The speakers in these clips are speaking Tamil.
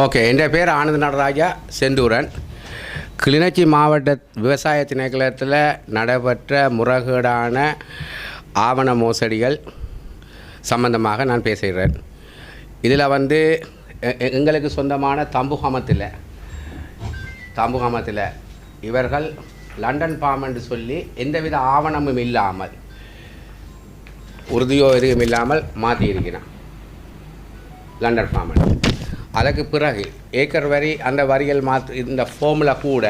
ஓகே என் பேர் ஆனந்த நடராஜா செந்தூரன். கிளிநொச்சி மாவட்ட விவசாய திணைக்களத்தில் நடைபெற்ற முறைகேடான ஆவண மோசடிகள் சம்பந்தமாக நான் பேசுகிறேன். இதில் வந்து எங்களுக்கு சொந்தமான தம்புகாமத்தில் தம்புகாமத்தில் இவர்கள் லண்டன் பாம் என்று சொல்லி எந்தவித ஆவணமும் இல்லாமல் உறுதியோ எதுவும் இல்லாமல் மாற்றியிருக்கிறான் லண்டன் ஃபார்மன் அதுக்கு பிறகு ஏக்கர் வரி அந்த வரிகள் மாற்று இந்த ஃபோமில் கூட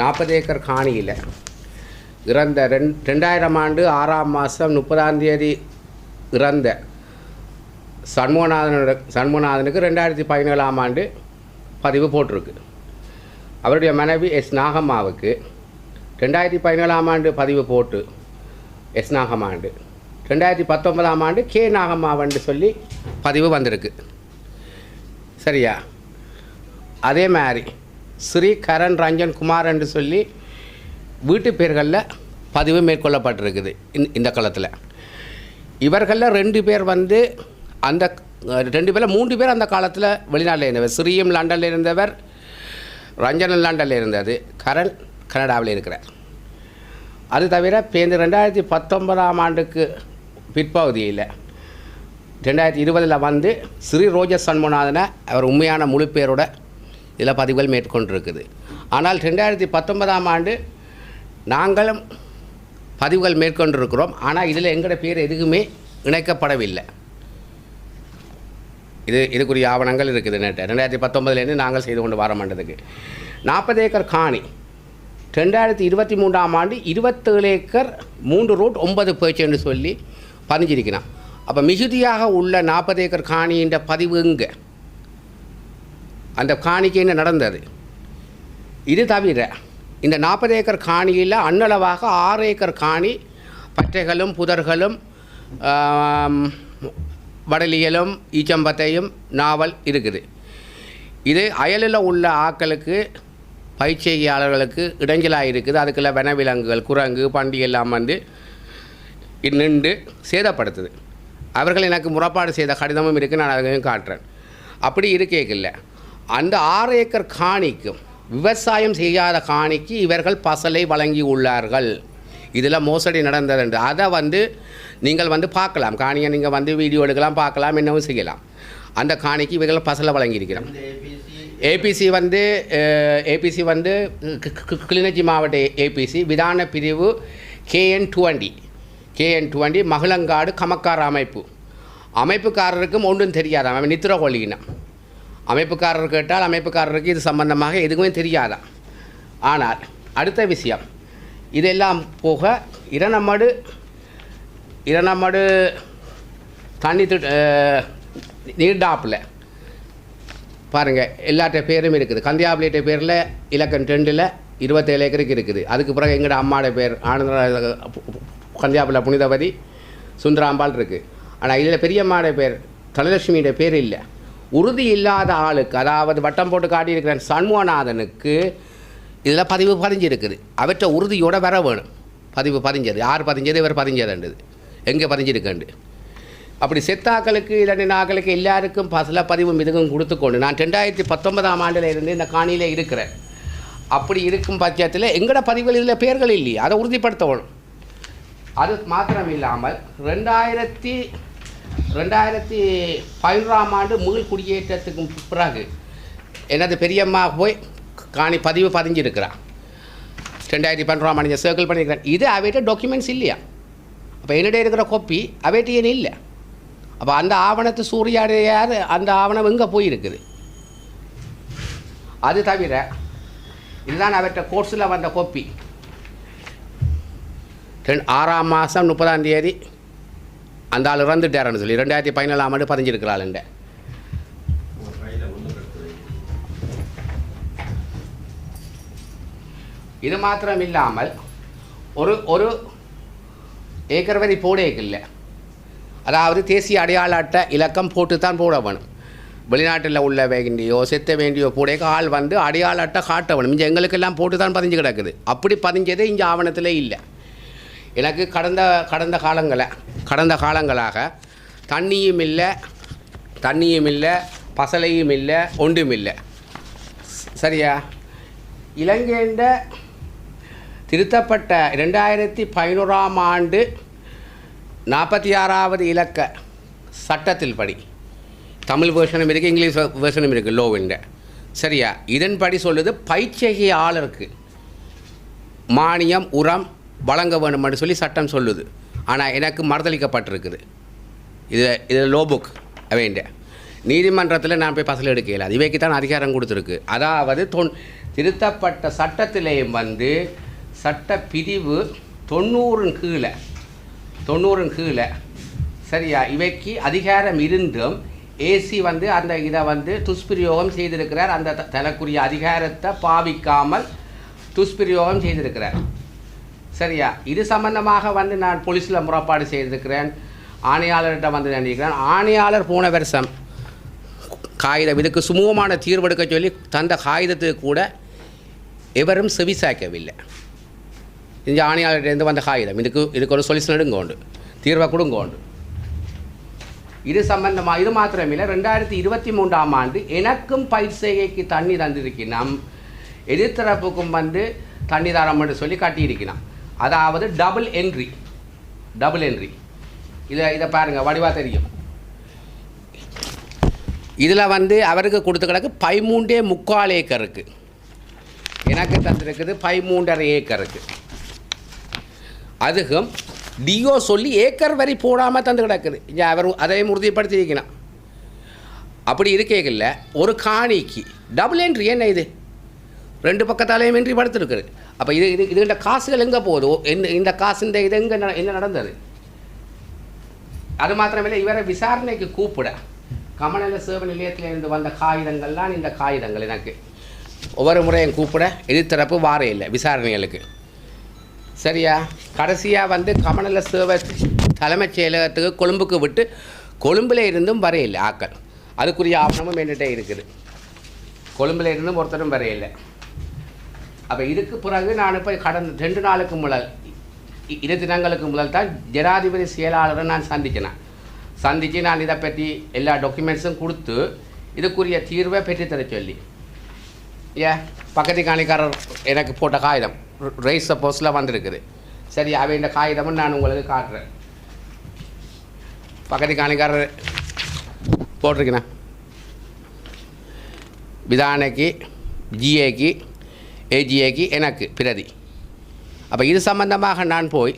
நாற்பது ஏக்கர் காணியில். இறந்த ரெண் ரெண்டாயிரம் ஆண்டு ஆறாம் மாதம் முப்பதாம் தேதி இறந்த சண்முகநாதனோட சண்முகநாதனுக்கு ரெண்டாயிரத்தி பதினேழாம் ஆண்டு பதிவு போட்டிருக்கு. அவருடைய மனைவி எஸ் நாகம்மாவுக்கு ரெண்டாயிரத்தி பதினேழாம் ஆண்டு பதிவு போட்டு எஸ் நாகம்மாண்டு ரெண்டாயிரத்தி பத்தொன்பதாம் ஆண்டு கே நாகம்மாவன்று சொல்லி பதிவு வந்திருக்கு. சரியா? அதே மாதிரி ஸ்ரீ கரண் ரஞ்சன் குமார் என்று சொல்லி வீட்டு பேர்களில் பதிவு மேற்கொள்ளப்பட்டிருக்குது இந்த இந்த காலத்தில். இவர்களில் ரெண்டு பேர் வந்து அந்த ரெண்டு பேரில் மூன்று பேர் அந்த காலத்தில் வெளிநாட்டில் இருந்தவர். ஸ்ரீயும் லண்டனில் இருந்தவர் ரஞ்சன் லண்டனில் இருந்தது. கரண் கனடாவில் இருக்கிறார். அது தவிர பேருந்து ரெண்டாயிரத்தி பத்தொன்பதாம் ஆண்டுக்கு பிற்பகுதியில் ரெண்டாயிரத்தி இருபதில் வந்து ஸ்ரீ ரோஜர் சண்முநாதனை அவர் உண்மையான முழு பேரோட இதில் பதிவுகள் மேற்கொண்டிருக்குது. ஆனால் ரெண்டாயிரத்தி பத்தொன்பதாம் ஆண்டு நாங்களும் பதிவுகள் மேற்கொண்டிருக்கிறோம். ஆனால் இதில் எங்களோட பேர் எதுவுமே இணைக்கப்படவில்லை. இது இதுக்குரிய ஆவணங்கள் இருக்குது நேற்று. ரெண்டாயிரத்தி பத்தொம்பதுலேருந்து நாங்கள் செய்து கொண்டு வர மாட்டதுக்கு. நாற்பது ஏக்கர் காணி. ரெண்டாயிரத்தி இருபத்தி மூன்றாம் ஆண்டு இருபத்தேழு ஏக்கர் மூன்று ரூட் ஒன்பது போயிடுச்சுன்னு சொல்லி பதிஞ்சிருக்கிறான். அப்போ மிகுதியாக உள்ள நாற்பது ஏக்கர் காணின்ற பதிவு இங்கே அந்த காணிக்கு என்ன நடந்தது? இது தவிர இந்த நாற்பது ஏக்கர் காணியில் அன்னளவாக ஆறு ஏக்கர் காணி பற்றைகளும் புதர்களும் வடலியலும் ஈச்சம்பத்தையும் நாவல் இருக்குது. இது அயலில் உள்ள ஆக்களுக்கு பயிற்சியாளர்களுக்கு இடைஞ்சலாக இருக்குது. அதுக்குள்ள வனவிலங்குகள் குரங்கு பண்டி எல்லாம் வந்து நின்று சேதப்படுத்துது. அவர்கள் எனக்கு முறைப்பாடு செய்த கடிதமும் இருக்குது நான் அதையும் காட்டுறேன். அப்படி இருக்கேக்கில்ல. அந்த ஆறு ஏக்கர் காணிக்கும் விவசாயம் செய்யாத காணிக்கு இவர்கள் பசலை வழங்கி உள்ளார்கள் இதில் மோசடி நடந்தது என்று. அதை வந்து நீங்கள் வந்து பார்க்கலாம். காணியை நீங்கள் வந்து வீடியோ எடுக்கலாம் பார்க்கலாம் என்னவும் செய்யலாம். அந்த காணிக்கு இவர்கள் பசலை வழங்கியிருக்கிறோம் ஏபிசி வந்து ஏபிசி வந்து கிளிநொச்சி மாவட்ட ஏபிசி விதான பிரிவு கேஎன் டுவெண்ட்டி கேஎன் டுவெண்ட்டி மகளங்காடு கமக்கார அமைப்பு. அமைப்புக்காரருக்கும் ஒன்றும் தெரியாதாம் அவன் நித்திர அமைப்புக்காரர் கேட்டால் அமைப்புக்காரருக்கு இது சம்பந்தமாக எதுவுமே தெரியாதா? ஆனால் அடுத்த விஷயம். இதெல்லாம் போக இரணமடு இரணமடு தண்ணி திட்ட நீர்டாப்பில். பாருங்கள் எல்லாட்ட பேரும் இருக்குது. கந்தியாபிலேட்ட பேரில் இலக்கன் ரெண்டில் இருபத்தேழு ஏக்கருக்கு இருக்குது. அதுக்கு பிறகு எங்களோட அம்மாவோட பேர் ஆனந்த கந்தியாபில் புனிதவதி? சுந்தராம்பாள் இருக்குது ஆனால் இதில் பெரியம்மாவோட பேர் தனலட்சுமியோட பேர் இல்லை. உறுதி இல்லாத ஆளுக்கு அதாவது வட்டம் போட்டு காட்டியிருக்கிற சண்முகநாதனுக்கு இதில் பதிவு பதிஞ்சிருக்குது. அவற்றை உறுதியோட வர வேணும். பதிவு பதிஞ்சது. யார் பதிஞ்சது? இவர் பதிஞ்சதுன்றது. எங்கே பதிஞ்சிருக்கண்டு அப்படி செத்தாக்களுக்கு இல்லாட்டி நாக்களுக்கு எல்லாருக்கும் பசல பதிவும் இதுக்கும் கொடுத்துக்கொண்டு நான் ரெண்டாயிரத்தி பத்தொன்பதாம் ஆண்டில் இருந்து இந்த காணியில் இருக்கிறேன். அப்படி இருக்கும் பட்சத்தில் எங்களோட பதிவுகள் இதில் பேர்கள் இல்லையே. அதை உறுதிப்படுத்தணும். அது மாத்திரம் இல்லாமல் ரெண்டாயிரத்தி ரெண்டாயிரத்தி பதினொன்றாம் ஆண்டு முழு குடியேற்றத்துக்கு பிறகு எனது பெரியம்மா போய் காணி பதிவு பதிஞ்சிருக்கிறான் ரெண்டாயிரத்தி பன்னெண்டாம் ஆண்டு சர்க்கிள் பண்ணியிருக்கிறேன். இது அவைகிட்ட டாக்குமெண்ட்ஸ் இல்லையா? அப்போ என்னிடையே இருக்கிற கோப்பி அவைகிட்ட ஏன் இல்லை? அப்போ அந்த ஆவணத்து சூரியாடையார் அந்த ஆவணம் எங்கே போயிருக்குது? அது தவிர இதுதான் அவர்கிட்ட கோர்ஸில் வந்த கோப்பி ரெண்டு ஆறாம் மாதம் முப்பதாம் தேதி அந்த ஆள் இறந்துட்டாரன்னு சொல்லி ரெண்டாயிரத்தி பதினேழாம் ஆண்டு பதிஞ்சிருக்கிறாள்ண்ட இது மாத்திரம் இல்லாமல் ஒரு ஒரு ஏக்கர் வரி போடேக்கில்லை. அதாவது தேசிய அடையாள அட்டை இலக்கம் போட்டு தான் போட வேணும். வெளிநாட்டில் உள்ள வேண்டியோ செத்த வேண்டியோ போடேக்க ஆள் வந்து அடையாள அட்டை காட்ட வேணும். இங்கே எங்களுக்கெல்லாம் போட்டு தான் பதிஞ்சு கிடக்குது. அப்படி பதிஞ்சதே இங்கே ஆவணத்தில் இல்லை. எனக்கு கடந்த கடந்த காலங்களில் கடந்த காலங்களாக தண்ணியும் இல்லை தண்ணியும் இல்லை பசலையும் இல்லை ஒன்றும் இல்லை சரியா? இலங்கைண்ட திருத்தப்பட்ட ரெண்டாயிரத்தி பதினோராம் ஆண்டு நாற்பத்தி ஆறாவது இலக்க சட்டத்தில் படி. தமிழ் வேர்ஷனும் இருக்குது இங்கிலீஷ் வேர்ஷனும் இருக்குது லோவிண்ட சரியா? இதன்படி சொல்லுது பயிற்சியாளருக்கு மானியம் உரம் வழங்க வேண்டும்னு சொல்லி சட்டம் சொல்லுது. ஆனால் எனக்கு மறுதளிக்கப்பட்டிருக்குது. இது இது லோ புக் வேண்ட நீதிமன்றத்தில் நான் போய் பசல் எடுக்க இயலாது இவைக்கு தான் அதிகாரம் கொடுத்துருக்கு. அதாவது தொன் திருத்தப்பட்ட சட்டத்திலேயும் வந்து சட்ட பிரிவு தொண்ணூறின் கீழே தொண்ணூறின் கீழே சரியா? இவைக்கு அதிகாரம் இருந்தும் ஏசி வந்து அந்த இதை வந்து துஷ்பிரயோகம் செய்திருக்கிறார். அந்த த- தனக்குரிய அதிகாரத்தை பாவிக்காமல் துஷ்பிரயோகம் செய்திருக்கிறார். சரியா? இது சம்பந்தமாக வந்து நான் போலீஸில் முறைப்பாடு செய்திருக்கிறேன். ஆணையாளர்கிட்ட வந்து நினைக்கிறேன் ஆணையாளர் போன வருஷம் காகிதம் இதுக்கு சுமூகமான தீர்வெடுக்க சொல்லி தந்த காகிதத்துக்கு கூட எவரும் செவிசாய்க்கவில்லை. இந்த ஆணையாளர்கிட்ட வந்த காகிதம். இதுக்கு இதுக்கு ஒரு சொல்யூஷன் எடுங்கோண்டு தீர்வை கொடுங்கோண்டு இது சம்பந்தமாக இது மாத்திரமில்லை. ரெண்டாயிரத்தி இருபத்தி மூன்றாம் ஆண்டு எனக்கும் பயிர் செய்கைக்கு தண்ணி தந்திருக்கிறோம் எதிர்த்தரப்புக்கும் வந்து தண்ணி தரம் என்று சொல்லி கட்டியிருக்கிறான் அதாவது டபுள் என்ட்ரி டபுள் என்ட்ரி இதை இதை பாருங்கள் வடிவாக தெரியும். இதில் வந்து அவருக்கு கொடுத்த கிடக்கு பதிமூன்றே முக்கால் ஏக்கருக்கு எனக்கு தந்திருக்குது பதிமூன்றரை ஏக்கருக்கு அதுக்கும் டிஓ சொல்லி ஏக்கர் வரி போடாமல் தந்து கிடக்குது. இங்கே அவர் அதையும் உறுதிப்படுத்தி வைக்கணும் அப்படி இருக்கேக்கில்ல ஒரு காணிக்கு டபுள் என்ட்ரி என்ன இது? ரெண்டு பக்கத்தாலேயும் என்ட்ரி படுத்திருக்குது அப்போ இது இது இதுகிட்ட காசுகள் எங்கே போகுது? இந்த இந்த காசு இந்த இது எங்கே நட- என்ன நடந்தது? அது மாத்திரமில்லை இவரை விசாரணைக்கு கூப்பிட. கமநல சேவை நிலையத்திலிருந்து வந்த காகிதங்கள்லாம் இந்த காகிதங்கள் எனக்கு. ஒவ்வொரு முறையும் கூப்பிட எதிர்த்தரப்பு வார இல்லை விசாரணைகளுக்கு. சரியா? கடைசியாக வந்து கமநல சேவை தலைமைச் செயலகத்துக்கு கொழும்புக்கு விட்டு கொழும்பில் இருந்தும் வரையில்லை ஆக்கள். அதுக்குரிய ஆவணமும் என்கிட்ட இருக்குது. கொழும்பில் இருந்தும் ஒருத்தரும் வரையில்லை அப்போ இதுக்கு பிறகு நான் இப்போ கடந்த ரெண்டு நாளுக்கு முதல் இரு தினங்களுக்கு முதல் தான் ஜனாதிபதி செயலாளரை நான் சந்திச்சினேன் சந்தித்து நான் இதை பற்றி எல்லா டாக்குமெண்ட்ஸும் கொடுத்து இதுக்குரிய தீர்வை பெற்றுத்தர சொல்லி. ஏ பக்கத்து காணிக்காரர் எனக்கு போட்ட காகிதம் ரைஸ் சப்போஸில் வந்திருக்குது. சரி அவை இந்த காகிதமும் நான் உங்களுக்கு காட்டுறேன். பக்கத்து காணிக்காரர் போட்டிருக்கேண்ணா விதானைக்கு ஜிஏக்கு ஏஜிஏக்கு எனக்கு பிரதி. அப்போ இது சம்பந்தமாக நான் போய்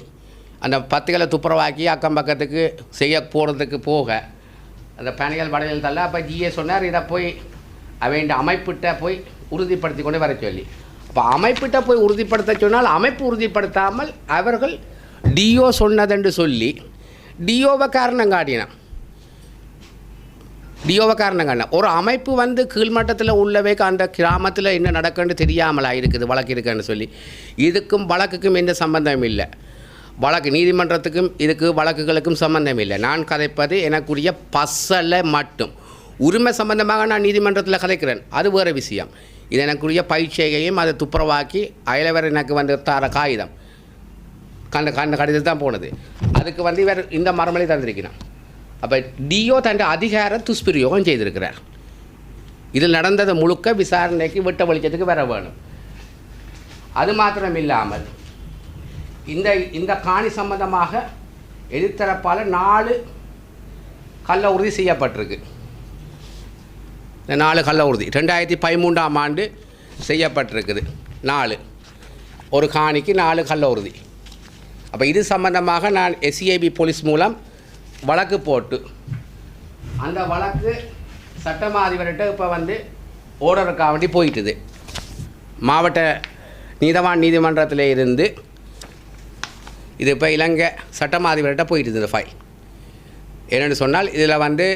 அந்த பத்துகளை துப்புரவாக்கி அக்கம் பக்கத்துக்கு செய்ய போகிறதுக்கு போக அந்த பயணிகள் வடையில் தள்ள அப்போ ஜிஏ சொன்னார் இதை போய் அவன் அமைப்பிட்ட போய் உறுதிப்படுத்தி கொண்டு வர சொல்லி. அப்போ அமைப்பிட்ட போய் உறுதிப்படுத்த சொன்னால் அமைப்பு உறுதிப்படுத்தாமல் அவர்கள் டிஓ சொன்னதென்று சொல்லி டிஓவை காரணம் காட்டினான். டிஓவை காரணம் ஒரு அமைப்பு வந்து கீழ்மட்டத்தில் உள்ளவே அந்த கிராமத்தில் என்ன நடக்குன்னு தெரியாமலா இருக்குது வழக்கு இருக்குன்னு சொல்லி. இதுக்கும் வழக்குக்கும் எந்த சம்பந்தம் இல்லை. வழக்கு நீதிமன்றத்துக்கும் இதுக்கு வழக்குகளுக்கும் சம்பந்தம் இல்லை. நான் கதைப்பது எனக்குரிய பசலை மட்டும். உரிமை சம்பந்தமாக நான் நீதிமன்றத்தில் கதைக்கிறேன். அது வேறு விஷயம். இது எனக்குரிய பயிற்சியையும் அதை துப்புரவாக்கி அயலவர் எனக்கு வந்து தர காகிதம். கண்ட கண்ட கடிதம் தான் போனது. அதுக்கு வந்து இவர் இந்த மரமலை தந்திருக்கிறான் அப்போ டிஓ தன் அதிகார துஷ்பிரயோகம் செய்திருக்கிறார். இதில் நடந்ததை முழுக்க விசாரணைக்கு விட்ட வெளிச்சத்துக்கு வர வேணும். அது மாத்திரம் இல்லாமல் இந்த இந்த காணி சம்பந்தமாக எதிர்த்தரப்பால் நாலு கள்ள உறுதி செய்யப்பட்டிருக்கு. இந்த நாலு கள்ள உறுதி. ரெண்டாயிரத்தி பதிமூன்றாம் ஆண்டு செய்யப்பட்டிருக்குது. நாலு. ஒரு காணிக்கு நாலு கள்ள உறுதி. அப்போ இது சம்பந்தமாக நான் எஸ்சிஐபி போலீஸ் மூலம் வழக்கு போட்டு. அந்த வழக்கு சட்டமா அதிபர்கிட்ட இப்போ வந்து ஓர்டருக்காக வேண்டி போயிட்டுது. மாவட்ட நீதவான் நீதிமன்றத்தில் இருந்து இது இப்போ இலங்கை சட்டமா அதிபர்கிட்ட போயிட்டுது இந்த ஃபைல் என்னென்னு சொன்னால் இதில் வந்து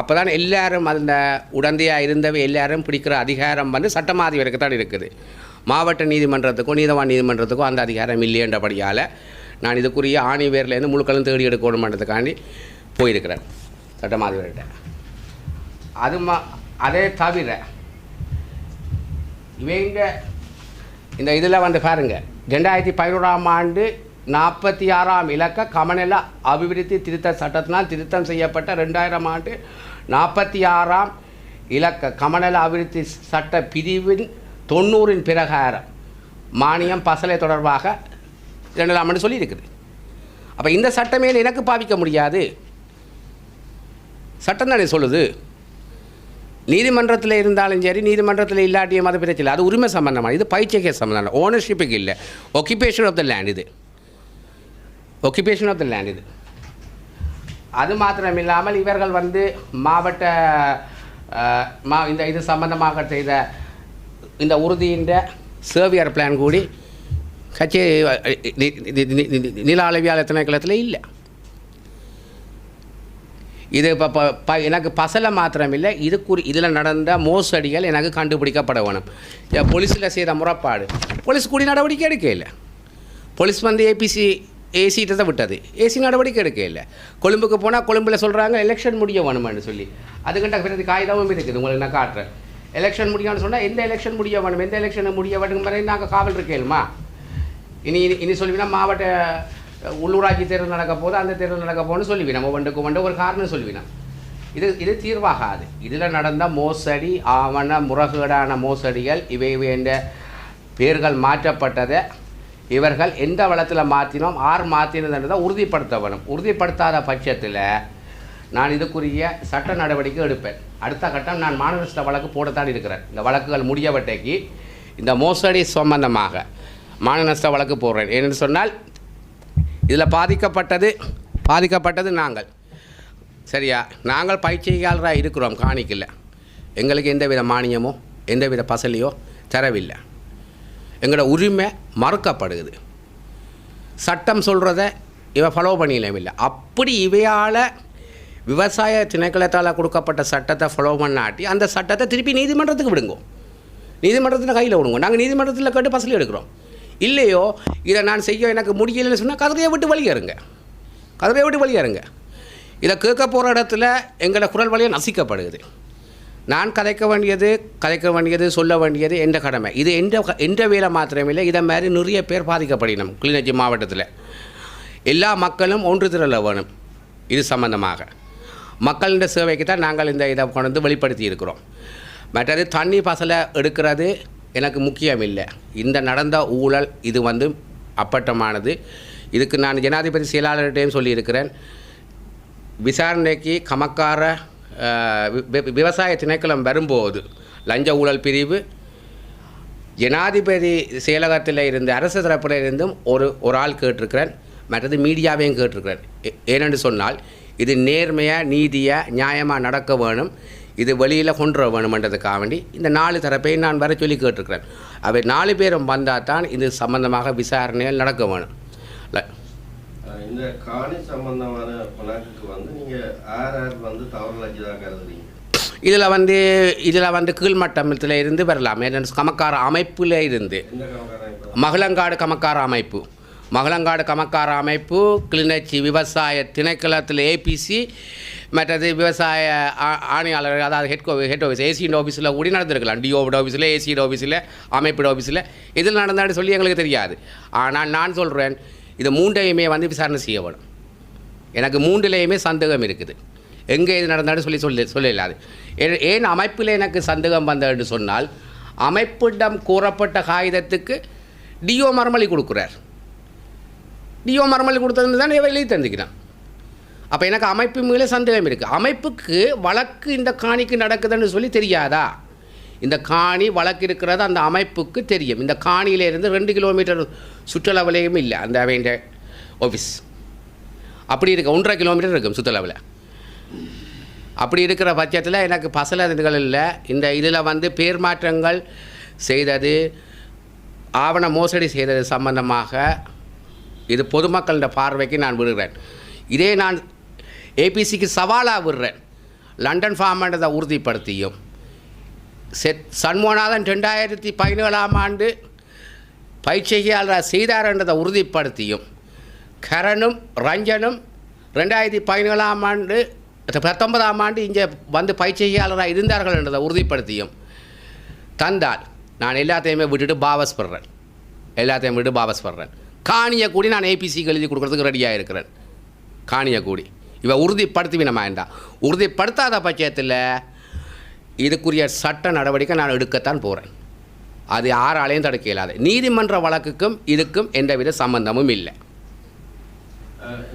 அப்போ தான் எல்லாரும் அந்த உடந்தையாக இருந்தவை எல்லாரும் பிடிக்கிற அதிகாரம் வந்து சட்டமா அதிபருக்கு தான் இருக்குது. மாவட்ட நீதிமன்றத்துக்கும் நீதவான் நீதிமன்றத்துக்கும் அந்த அதிகாரம் இல்லையன்றபடியால் நான் இதுக்குரிய ஆணி வேர்லேருந்து முழுக்களும் தேடி எடுக்கணுமன்றதுக்காண்டி போயிருக்கிறேன். சட்டமாதிபர்கிட்ட அது மா அதே தவிர இவங்க இந்த இதில் வந்து பாருங்க ரெண்டாயிரத்தி பதினோராம் ஆண்டு நாற்பத்தி ஆறாம் இலக்க கமநல அபிவிருத்தி திருத்த சட்டத்தினால் திருத்தம் செய்யப்பட்ட ரெண்டாயிரம் ஆண்டு நாற்பத்தி ஆறாம் இலக்க கமநல அபிவிருத்தி சட்ட பிரிவின் தொண்ணூறின் பிரகாரம் மானியம் பசலை தொடர்பாக இரண்டலாம்னு சொல்லியிருக்குது. அப்போ இந்த சட்டமே எனக்கு பாவிக்க முடியாது. சட்டம் தானே சொல்லுது. நீதிமன்றத்தில் இருந்தாலும் சரி நீதிமன்றத்தில் இல்லாட்டியும் அது பிரச்சனை இல்லை. அது உரிமை சம்பந்தமான இது பயிற்சிக்கே சம்பந்தமான ஓனர்ஷிப்புக்கு இல்லை. ஒக்கிபேஷன் ஆஃப் த லேண்ட் இது. ஒக்கிபேஷன் ஆஃப் த லேண்ட் இது. அது மாத்திரம் இல்லாமல் இவர்கள் வந்து மாவட்ட மா இந்த இது சம்பந்தமாக செய்த இந்த உறுதியின் சேவியர் பிளான் கூடி கட்சி நில அளவியாளர் திணைக்களத்தில் இல்லை? இது இப்போ ப எனக்கு பசலை மாத்திரம் இல்லை இது குறி இதில் நடந்த மோசடிகள் எனக்கு கண்டுபிடிக்கப்பட வேணும். போலீஸில் செய்த முறைப்பாடு. போலீஸ் கூடி நடவடிக்கை எடுக்க இல்லை. போலீஸ் வந்து ஏபிசி ஏசிட்டு தான் விட்டது. ஏசி நடவடிக்கை எடுக்க இல்லை. கொழும்புக்கு போனால் கொழும்பில் சொல்கிறாங்க எலெக்ஷன் முடிய வேணுமான்னு சொல்லி. அதுக்கிட்ட பிறகு காகிதமும் இருக்குது. உங்களுக்கு நான் காட்டுறேன். எலெக்ஷன் முடியும்னு சொன்னால் எந்த எலெக்ஷன் முடிய வேணும்? எந்த எலெக்ஷன் முடிய வேணும் நாங்கள் காவல் இருக்கேலுமா இனி இனி- இனி மாவட்ட உள்ளூராட்சி தேர்தல் நடக்க போது அந்த தேர்தல் நடக்க போகணும்னு சொல்லுவீனா. ஒவ்வொன்றுக்கு ஒன்று ஒரு காரணம் சொல்லுவீனா இது இது தீர்வாகாது. இதில் நடந்த மோசடி ஆவண முறகேடான மோசடிகள் இவை வேண்ட என்ற பேர்கள் மாற்றப்பட்டதை இவர்கள் எந்த வளத்தில் மாற்றினோம் ஆர் மாற்றினதுன்றதை உறுதிப்படுத்த வேணும் உறுதிப்படுத்தாத பட்சத்தில் நான் இதுக்குரிய சட்ட நடவடிக்கை எடுப்பேன். அடுத்த கட்டம் நான் மாநிலத்தில் வழக்கு போடத்தான் இருக்கிறேன். இந்த வழக்குகள் முடியவட்டைக்கு இந்த மோசடி சம்பந்தமாக மாநகரஸ்ட வழக்கு போடுறேன். ஏனென்று சொன்னால் இதில் பாதிக்கப்பட்டது பாதிக்கப்பட்டது நாங்கள். சரியா? நாங்கள் பயிற்சியாளராக இருக்கிறோம் காணிக்கல எங்களுக்கு எந்தவித மானியமோ எந்தவித பசலியோ தரவில்லை. எங்களோட உரிமை மறுக்கப்படுது சட்டம் சொல்கிறத இவ ஃபாலோ பண்ணிடவில்லை அப்படி இவையால் விவசாய திணைக்களத்தால் கொடுக்கப்பட்ட சட்டத்தை ஃபாலோ பண்ணாட்டி அந்த சட்டத்தை திருப்பி நீதிமன்றத்துக்கு விடுங்கோ. நீதிமன்றத்தில் கையில் விடுங்க. நாங்கள் நீதிமன்றத்தில் கேட்டு பசலி எடுக்கிறோம் இல்லையோ இதை நான் செய்ய எனக்கு முடியலைன்னு சொன்னால் கதிரையை விட்டு வழியாருங்க கதிரையை விட்டு வழியாருங்க இதை கேட்க போகிற இடத்துல எங்களை குரல் வழியை நசிக்கப்படுது. நான் கதைக்க வேண்டியது கதைக்க வேண்டியது சொல்ல வேண்டியது என்ற கடமை? இது எந்த எந்த வேலை மாத்திரமில்லை இதை மாதிரி நிறைய பேர் பாதிக்கப்படணும் கிளிநொச்சி மாவட்டத்தில். எல்லா மக்களும் ஒன்று திரள வேணும் இது சம்பந்தமாக. மக்களின் சேவைக்கு தான் நாங்கள் இந்த இதை கொண்டு வந்து வெளிப்படுத்தி இருக்கிறோம். மற்றது தண்ணி பசலை எடுக்கிறது எனக்கு முக்கியம் இல்லை இந்த நடந்த ஊழல் இது வந்து அப்பட்டமானது. இதுக்கு நான் ஜனாதிபதி செயலாளர்கிட்டையும் சொல்லியிருக்கிறேன். விசாரணைக்கு கமக்கார வி- விவசாய திணைக்களம் வரும்போது லஞ்ச ஊழல் பிரிவு ஜனாதிபதி செயலகத்தில் இருந்து அரசு தரப்பில் இருந்தும் ஒரு ஒரு ஆள் கேட்டிருக்கிறேன். மற்றது மீடியாவையும் கேட்டிருக்கிறேன். ஏ- ஏனென்று சொன்னால் இது நேர்மையாக நீதியாக நியாயமாக நடக்க வேணும். இது வெளியில் கொண்டு வேணுமென்றதுக்காக வேண்டி இந்த நாலு தரப்பையும் நான் வர சொல்லி கேட்டிருக்கிறேன். அவை நாலு பேரும் வந்தால் தான் இது சம்பந்தமாக விசாரணைகள் நடக்க வேணும். இந்த காணி சம்பந்தமான வழக்குக்கு வந்து நீங்க யார் யார் வந்து தவறு லஞ்சதாக கருதுறீங்க. இதில் வந்து இதில் வந்து கீழ்மட்டத்தில் இருந்து வரலாம். கமக்கார அமைப்பில் இருந்து. மகளங்காடு கமக்கார அமைப்பு. மகளங்காடு கமக்கார அமைப்பு கிளிநொச்சி விவசாய திணைக்களத்தில் ஏபிசி மற்றது விவசாய ஆணையாளர் அதாவது ஹெட் ஹெட் ஆஃபீஸ் ஏசியின் ஆஃபீஸில் கூடி நடந்திருக்கலாம். டிஓட ஆஃபீஸில் ஏசியோட ஆஃபீஸில் அமைப்போட ஆஃபீஸில் இதில் நடந்தான்னு சொல்லி எங்களுக்கு தெரியாது. ஆனால் நான் சொல்கிறேன் இது மூன்றையுமே வந்து விசாரணை செய்ய வேணும் எனக்கு மூன்றுலேயுமே சந்தேகம் இருக்குது. எங்கே இது நடந்தாலும் சொல்லி சொல்லி சொல்லலாது ஏன் ஏன் அமைப்பில் எனக்கு சந்தேகம் வந்ததுன்னு சொன்னால் அமைப்பிடம் கூறப்பட்ட காகிதத்துக்கு டிஓ மரமளி கொடுக்குறார். டிஓ மரமல்லி கொடுத்ததுன்னு தான் வெளியே தந்துக்கிறான் அப்போ எனக்கு அமைப்பு மேலே சந்தேகம் இருக்குது அமைப்புக்கு வழக்கு இந்த காணிக்கு நடக்குதுன்னு சொல்லி தெரியாதா? இந்த காணி வழக்கு இருக்கிறது அந்த அமைப்புக்கு தெரியும். இந்த காணியிலேருந்து ரெண்டு கிலோமீட்டர் சுற்றளவுலேயும் இல்லை. அந்த வேண்டிய ஆஃபீஸ் அப்படி இருக்க. ஒன்றரை கிலோமீட்டர் இருக்கும் சுற்றளவில் அப்படி இருக்கிற பட்சத்தில் எனக்கு பசலதுகள் இல்லை. இந்த இதில் வந்து பேர் மாற்றங்கள் செய்தது ஆவண மோசடி செய்தது சம்பந்தமாக இது பொதுமக்களோட பார்வைக்கு நான் விடுகிறேன். இதே நான் ஏபிசிக்கு சவாலாக விடுறேன். லண்டன் ஃபார்மன்றதை உறுதிப்படுத்தியும். செத் சண்முகநாதன் ரெண்டாயிரத்தி பதினேழாம் ஆண்டு பயிற்சியாளர் செய்தார்ன்றதை உறுதிப்படுத்தியும். கரனும் ரஞ்சனும் ரெண்டாயிரத்தி பதினேழாம் ஆண்டு பத்தொன்பதாம் ஆண்டு இங்கே வந்து பயிற்சியாளராக இருந்தார்கள் என்றதை உறுதிப்படுத்தியும். தந்தால் நான் எல்லாத்தையுமே விட்டுட்டு பாவஸ் படுறேன் எல்லாத்தையும் விட்டு பாவஸ் படுறேன் காணியை கூடி நான் ஏபிசிக்கு எழுதி கொடுக்குறதுக்கு ரெடியாக இருக்கிறேன் காணியை கூடி இவ உறுதிப்படுத்துவினமா என்றா உறுதிப்படுத்தாத பட்சத்தில் இதுக்குரிய சட்ட நடவடிக்கை நான் எடுக்கத்தான் போகிறேன் அது யாராலையும் தடுக்க இயலாது. நீதிமன்ற வழக்குக்கும் இதுக்கும் எந்தவித சம்பந்தமும் இல்லை.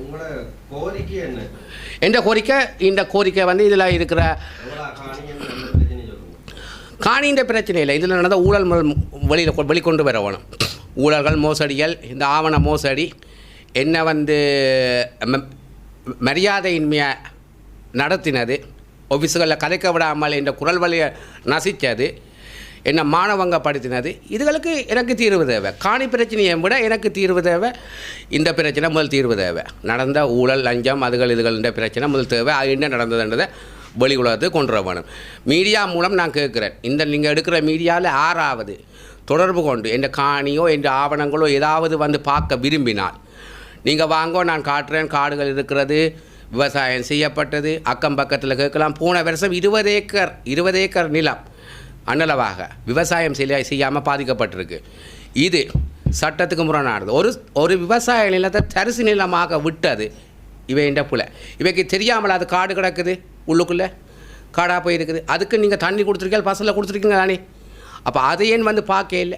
உங்களோட கோரிக்கை என்ன? எந்த கோரிக்கை? இந்த கோரிக்கை வந்து இதில் இருக்கிற காணின்ற பிரச்சனை இல்லை. இதில் நடந்த ஊழல் வெளியில் வெளிக்கொண்டு வர வேணும். ஊழல்கள் மோசடிகள் இந்த ஆவண மோசடி என்ன வந்து ம- மரியாதையின்மையை நடத்தினது ஆஃபீஸுகளில் கதைக்க விடாமல் இந்த குரல் வழியை நசித்தது என்ன மானவங்கப்படுத்தினது இதுகளுக்கு எனக்கு தீர்வு தேவை. காணி பிரச்சனையை விட எனக்கு தீர்வு தேவை இந்த பிரச்சனை முதல் தீர்வு தேவை. நடந்த ஊழல் லஞ்சம் அதுகள் இதுகள் இந்த பிரச்சனை முதல் தேவை அது என்ன நடந்ததுன்றதை வெளி உலகத்துக்கு கொண்டு வர வேணும். மீடியா மூலம் நான் கேட்குறேன். இந்த நீங்கள் எடுக்கிற மீடியாவில் ஆறாவது தொடர்பு கொண்டு எந்த காணியோ எந்த ஆவணங்களோ ஏதாவது வந்து பார்க்க விரும்பினால் நீங்கள் வாங்கோ நான் காட்டுறேன் காடுகள் இருக்கிறது விவசாயம் செய்யப்பட்டது அக்கம் பக்கத்தில் கேட்கலாம். போன வருஷம் இருபது ஏக்கர் இருபது ஏக்கர் நிலம் அன்னளவாக விவசாயம் செய்ய செய்யாமல் பாதிக்கப்பட்டிருக்கு. இது சட்டத்துக்கு முரணானது. ஒரு ஒரு விவசாய நிலத்தை தரிசு நிலமாக விட்டது இவை இந்த புல. இவைக்கு தெரியாமல் அது காடு கிடக்குது உள்ளுக்குள்ளே காடாக போயிருக்குது. அதுக்கு நீங்கள் தண்ணி கொடுத்துருக்கீங்க பசலில் கொடுத்துருக்கீங்க தானே? அப்போ அதை ஏன் வந்து பார்க்க இல்லை?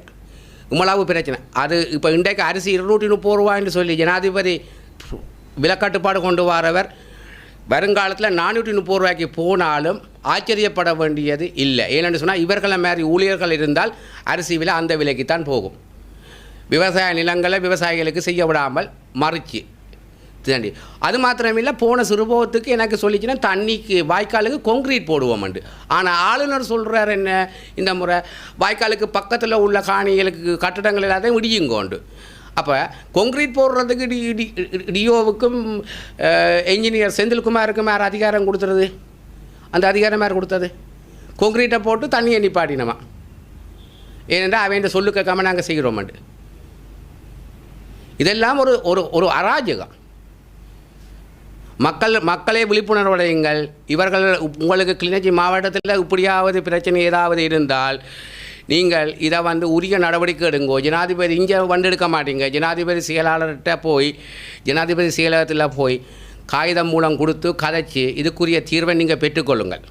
உம்மளாவு பிரச்சனை. அது இப்போ இன்றைக்கு அரிசி இருநூற்றி முப்பது ரூபாய்ன்னு சொல்லி ஜனாதிபதி விலக்கட்டுப்பாடு கொண்டு வரவர். வருங்காலத்தில் நானூற்றி முப்பது ரூபாய்க்கு போனாலும் ஆச்சரியப்பட வேண்டியது இல்லை. ஏன்னு சொன்னால் இவர்களை மாதிரி ஊழியர்கள் இருந்தால் அரிசி விலை அந்த விலைக்கு தான் போகும். விவசாய நிலங்களை விவசாயிகளுக்கு செய்ய விடாமல் மறுச்சு. தாண்டி. அது மாத்திரமில்லை போன சிறுபோகத்துக்கு எனக்கு சொல்லிச்சுன்னா தண்ணிக்கு வாய்க்காலுக்கு கொங்க்ரீட் போடுவோம்ண்டு ஆனால் ஆளுநர் சொல்கிறார் என்ன இந்த முறை வாய்க்காலுக்கு பக்கத்தில் உள்ள காணிகளுக்கு கட்டடங்கள் எல்லாத்தையும் இடியுங்கோண்டு அப்போ கொங்க்ரீட் போடுறதுக்கு டி டி டிஓவுக்கும் என்ஜினியர் செந்தில்குமாருக்கும் யார் அதிகாரம் கொடுத்துறது அந்த அதிகாரம் யார் கொடுத்தது? கொங்க்ரீட்டை போட்டு தண்ணியை நிப்பாட்டினமா? ஏனென்றால் அவன் சொல்லு கேட்காம நாங்கள் செய்கிறோமாண்டு இதெல்லாம் ஒரு ஒரு ஒரு அராஜகம். மக்கள் மக்களை விழிப்புணர்வடையுங்கள் இவர்கள் உங்களுக்கு கிளிநொச்சி மாவட்டத்தில் இப்படியாவது பிரச்சனை ஏதாவது இருந்தால் நீங்கள் இதை வந்து உரிய நடவடிக்கை எடுங்கோ. ஜனாதிபதி இங்கே வந்து எடுக்க மாட்டீங்க. ஜனாதிபதி செயலாளர்கிட்ட போய் ஜனாதிபதி செயலகத்தில் போய் காகிதம் மூலம் கொடுத்து கதைச்சி இதுக்குரிய தீர்வை நீங்கள் பெற்றுக்கொள்ளுங்கள்.